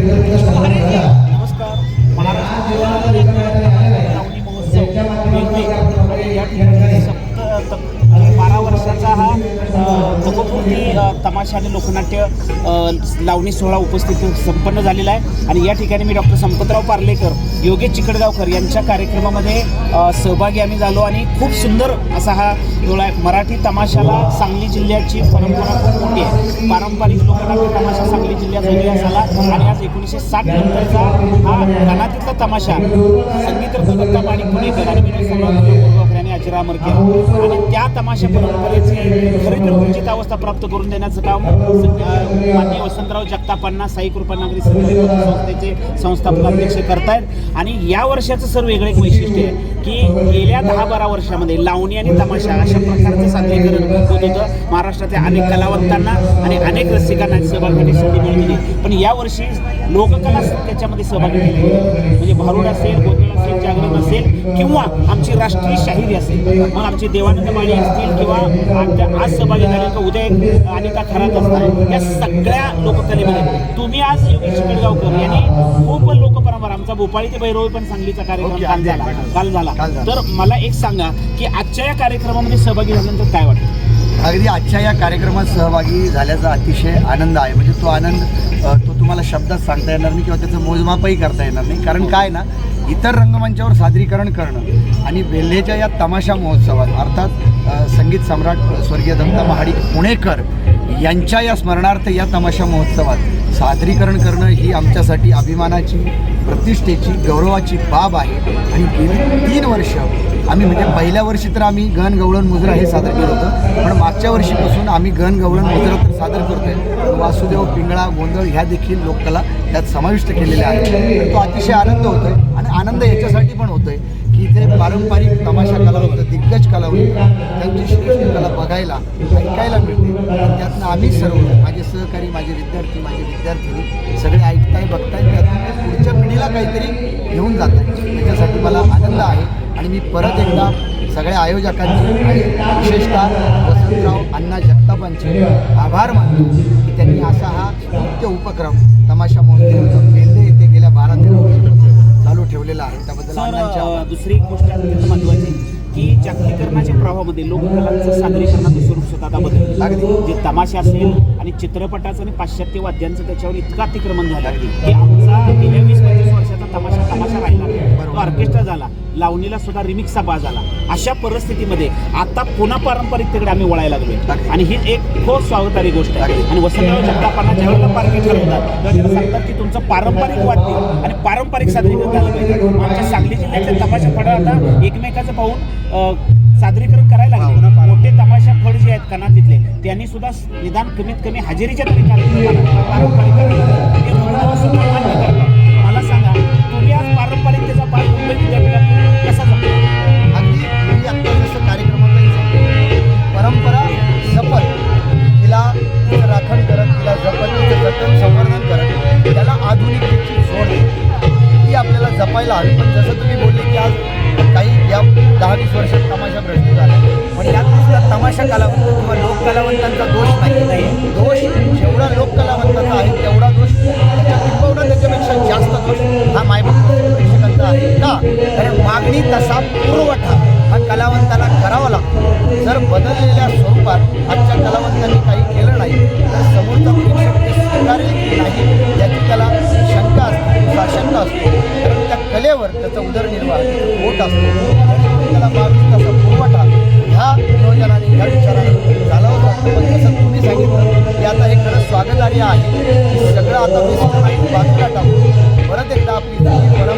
que मी तमाशा आणि लोकनाट्य लावणी सोहळा उपस्थित संपन्न झालेला आहे. आणि या ठिकाणी मी डॉक्टर संपतराव पार्लेकर योगेश चिकडगावकर यांच्या कार्यक्रमामध्ये सहभागी आम्ही झालो. आणि खूप सुंदर असा हा सोहळा आहे. मराठी तमाशाला सांगली जिल्ह्याची परंपरा खूप मोठी आहे. पारंपरिक लोकनाट्य तमाशा सांगली जिल्ह्यात वगैरे झाला. आणि आज एकोणीसशे साठ नंतरचा हा गणातीतला तमाशा संगीत रत्न दत्ता पुणेकर आणि विनोद सम्राट गोरगावकर आणि त्या तमाशा परंपरेची खरी तर उचित अवस्था प्राप्त करून देण्याचं काम माननीय वसंतराव जगतापांना साई कृपानगरी संस्थेचे संस्थापक अध्यक्ष करतायत. आणि या वर्षाचं सर वेगळं एक वैशिष्ट्य आहे की गेल्या दहा बारा वर्षामध्ये लावणी आणि तमाशा अशा प्रकारचं सादरीकरण होत होतं. महाराष्ट्रातल्या अनेक कलावंतांना आणि अनेक रसिकांना सहभाग घेण्याची संधी मिळाली पण यावर्षी लोककला त्याच्यामध्ये सहभागी म्हणजे भारुड असेल गोंधळ असेल जागरण असेल किंवा आमची राष्ट्रीय शाहिरी असेल मग आमची देवानंद माळी असतील किंवा आमच्या आज सहभागी झाले का उद्या एक अनिता खरात असणार या सगळ्या लोककलेमध्ये. तुम्ही आज योगेश चिकडगावकर यांनी खूप लोकपरंपरा आमचा भोपाळी ते भैरवी पण सांगलीचा कार्यक्रम काल झाला. काल झाला. तर मला एक सांगा की आजच्या या कार्यक्रमामध्ये सहभागी झाल्यानंतर काय वाटतं? अगदी आजच्या या कार्यक्रमात सहभागी झाल्याचा अतिशय आनंद आहे. म्हणजे तो आनंद तो तुम्हाला शब्दात सांगता येणार नाही किंवा त्याचं मोजमापही करता येणार नाही. कारण काय ना इतर रंगमंचावर सादरीकरण करणं आणि वेल्हेच्या या तमाशा महोत्सवात अर्थात संगीत सम्राट स्वर्गीय दत्ता महाडिक पुणेकर यांच्या या स्मरणार्थ या तमाशा महोत्सवात सादरीकरण करणं ही आमच्यासाठी अभिमानाची प्रतिष्ठेची गौरवाची बाब आहे. आणि गेली तीन वर्ष आम्ही म्हणजे पहिल्या वर्षी तर आम्ही गण गवळण मुजरा हे सादर केलं होतं. पण मागच्या वर्षीपासून आम्ही गण गवळण मुजरा तर सादर करतोय. वासुदेव पिंगळा गोंधळ ह्या देखील लोककला त्यात समाविष्ट केलेल्या आहेत. तो अतिशय आनंद होतोय. आनंद याच्यासाठी पण होतोय की इथे पारंपरिक तमाशा कलावंत दिग्गज कलावंत त्यांची श्रेष्ठ कला बघायला ऐकायला मिळते. त्यातनं आम्ही सर्व माझे सहकारी माझे विद्यार्थी माझे विद्यार्थी सगळे ऐकताय बघताय त्यातून पुढच्या पिढीला काहीतरी घेऊन जात आहे त्याच्यासाठी मला आनंद आहे आणि मी परत एकदा सगळ्या आयोजकांचे आणि विशेषतः वसंतराव अण्णा जगतापांचे आभार मानतो की त्यांनी असा हा मुख्य उपक्रम तमाशा महोत्सवाचा वेल्हे ठेवलेला आहे त्याबद्दल अण्णांचे. दुसरी एक गोष्ट अत्यंत महत्वाची की जागतिकरणाच्या प्रवाहामध्ये लोककलांचं सादरीकरणाचं स्वरूप सुद्धा आता बदललं अगदी. जे तमाशा असेल आणि चित्रपटाचं आणि पाश्चात्य वाद्यांचं त्याच्यावर इतकं अतिक्रमण झालं की आमचा गेल्या वीस पंचवीस तमाशा तमाशा राहिला. नाही. तो ऑर्केस्ट्रा झाला लावणीला सुद्धा रिमिक्सचा बाज झाला अशा परिस्थितीमध्ये आता पुन्हा पारंपरिकतेकडे आम्ही वळायला लागलोय. आणि ही एक खूप स्वागतारी गोष्ट आहे. आणि वसंतराव जगतापांना ज्यावेळेला त्यांना सांगतात की तुमचं पारंपरिक वाद्य आणि पारंपरिक सादरीकरण झालं पाहिजे. आमच्या सांगली जिल्ह्यातले तमाशा फड आता एकमेकाचं पाहून सादरीकरण करायला लागले. मोठे तमाशा फड जे आहेत कनातीतले त्यांनी सुद्धा निदान कमीत कमी हजेरीच्या तरी पारंपरिक आधुनिकतेची जोड आहे? ही आपल्याला जपायला हवी. पण जसं तुम्ही बोलले की आज काही या दहा वीस वर्षात तमाशा भ्रष्ट झाला. पण यात नुसता तमाशा कलावंत किंवा लोक कलावंतांचा दोष नाही. नाही दोष जेवढा लोककलावंतांचा आहे तेवढा दोष त्याच्या किंबहुना त्याच्यापेक्षा जास्त दोष हा मायबाप प्रेक्षकांचा आहे. का? कारण मागणी तसा पुरवठा हा कलावंताला करावा लागतो. त्यामुळे त्याला मागणी पुरवठा ह्या नियोजनाने ह्या विचाराने चालावं लागतं पण जसं तुम्ही सांगितलं की आता हे खरं स्वागतार्य आहे. सगळं आता मी बाजूला टाकून. परत एकदा आपली परंपरा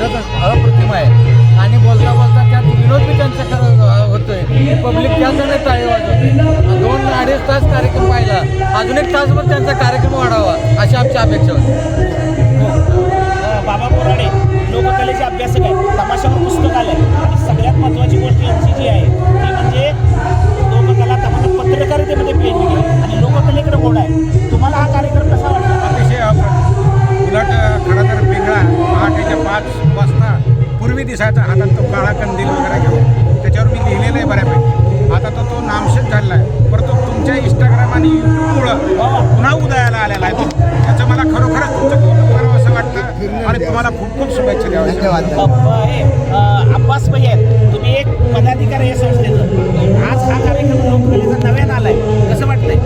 पद्धतच अप्रतिम आहे. आणि बोलता बोलता त्यात विनोद बी त्यांचा खरं होतोय. पब्लिक त्याच्याने टाळी वाजवते. दोन अडीच तास कार्यक्रम पाहिला. अजून एक तासभर त्यांचा कार्यक्रम वाढावा अशी आमची अपेक्षा होती. हे अब्बास भाई आहेत. तुम्ही एक पदाधिकारी या संस्थेचं. आज हा कार्यक्रम लोककलेचा नव्यानं आलाय. कसं वाटतंय?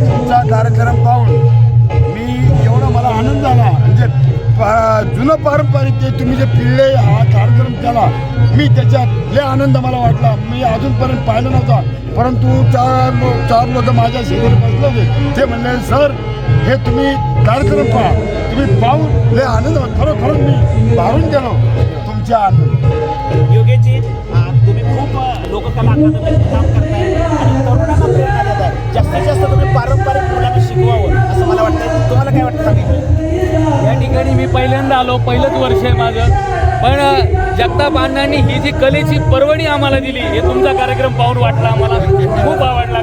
तुमचा कार्यक्रम पाहून मी एवढा मला आनंद झाला. म्हणजे जुनं पारंपरिक ते तुम्ही जे पिल्ले हा कार्यक्रम केला मी त्याच्यात लय आनंद मला वाटला. मी अजूनपर्यंत पाहिलं नव्हता. परंतु चार चार लोक माझ्या शेजारी बसले होते. ते म्हणले सर हे तुम्ही कार्यक्रम पहा. तुम्ही पाहून लय आनंद. खरोखर मी भारून गेलो. तुमच्या आनंद. योगेशजी तुम्ही खूप लोककला अकादमीत काम करताय आणि तरुणांना प्रेरणा जास्तीत जास्त तुम्ही पारंपरिक मुलांना शिकवावं असं मला वाटतंय. तुम्हाला काय वाटतं या ठिकाणी मी पहिल्यांदा आलो. पहिलंच वर्ष आहे माझं. पण जगताप अण्णांनी ही जी कलेची पर्वणी आम्हाला दिली हे तुमचा कार्यक्रम पाहून वाटला आम्हाला. खूप आवडला